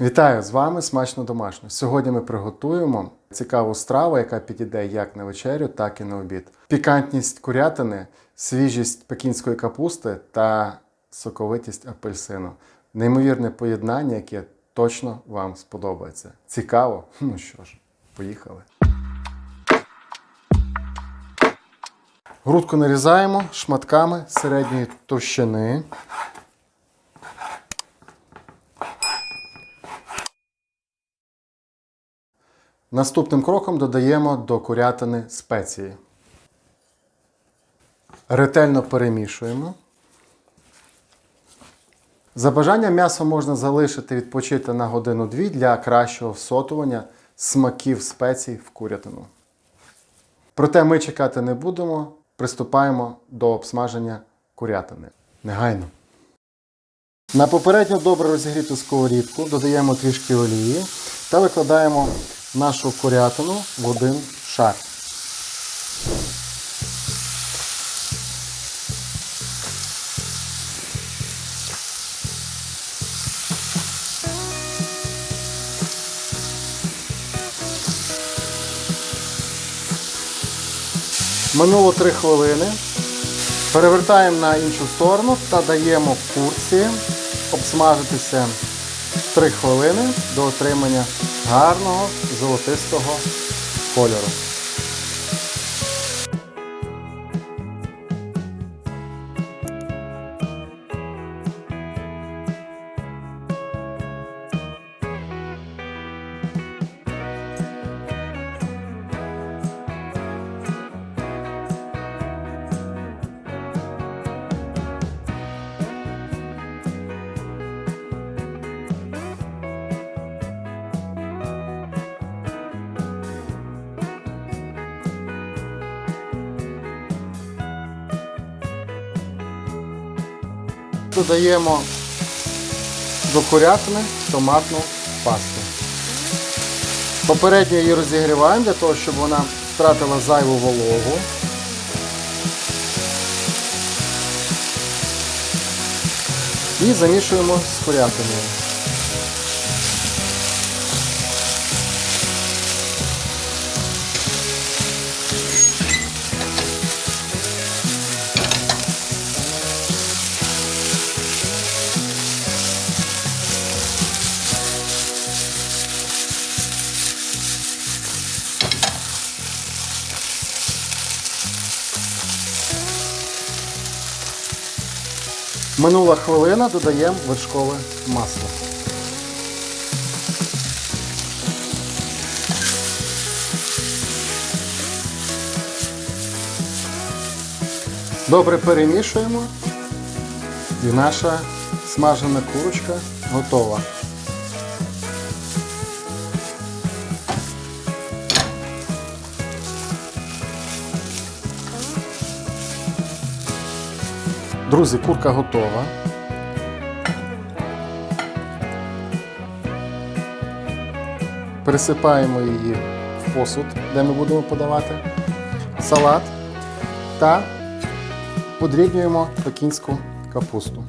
Вітаю з вами смачно домашньо. Сьогодні ми приготуємо цікаву страву, яка підійде як на вечерю, так і на обід. Пікантність курятини, свіжість пекінської капусти та соковитість апельсину. Неймовірне поєднання, яке точно вам сподобається. Цікаво? Ну що ж, поїхали. Грудку нарізаємо шматками середньої товщини. Наступним кроком додаємо до курятини спеції. Ретельно перемішуємо. За бажанням м'ясо можна залишити відпочити на годину-дві для кращого всотування смаків спецій в курятину. Проте ми чекати не будемо, приступаємо до обсмаження курятини. Негайно. На попередньо добре розігріту сковорідку додаємо трішки олії та викладаємо нашу курятину в один шар. Минуло 3 хвилини. Перевертаємо на іншу сторону та даємо курці обсмажитися 3 хвилини до отримання гарного золотистого кольору. Додаємо до курятини томатну пасту. Попередньо її розігріваємо для того, щоб вона втратила зайву вологу. І замішуємо з курятиною. Минула хвилина, додаємо вершкове масло. Добре перемішуємо і наша смажена курочка готова. Друзі, курка готова. Пересипаємо її в посуд, де ми будемо подавати салат та подрібнюємо пекінську капусту.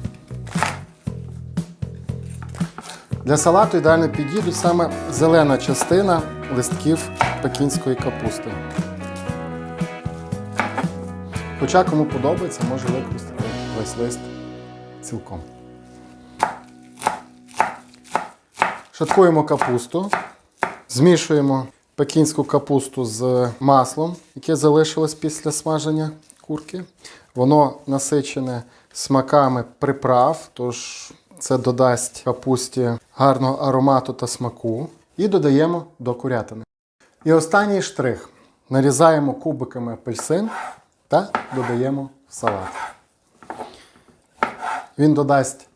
Для салату ідеально підійдуть саме зелена частина листків пекінської капусти. Хоча кому подобається, може використати весь лист цілком. Шаткуємо капусту, змішуємо пекінську капусту з маслом, яке залишилось після смаження курки. Воно насичене смаками приправ, тож це додасть капусті гарного аромату та смаку. І додаємо до курятини. І останній штрих. Нарізаємо кубиками апельсин та додаємо в салат. Він додасть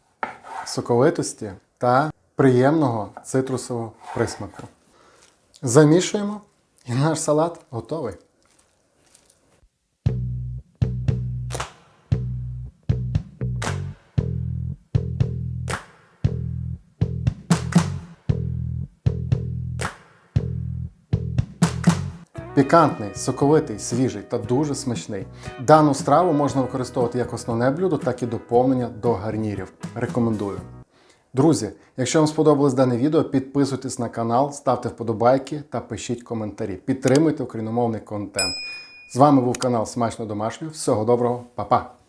соковитості та приємного цитрусового присмаку. Замішуємо і наш салат готовий. Пікантний, соковитий, свіжий та дуже смачний. Дану страву можна використовувати як основне блюдо, так і доповнення до гарнірів. Рекомендую. Друзі, якщо вам сподобалось дане відео, підписуйтесь на канал, ставте вподобайки та пишіть коментарі. Підтримуйте україномовний контент. З вами був канал Смачно Домашньо. Всього доброго, па-па!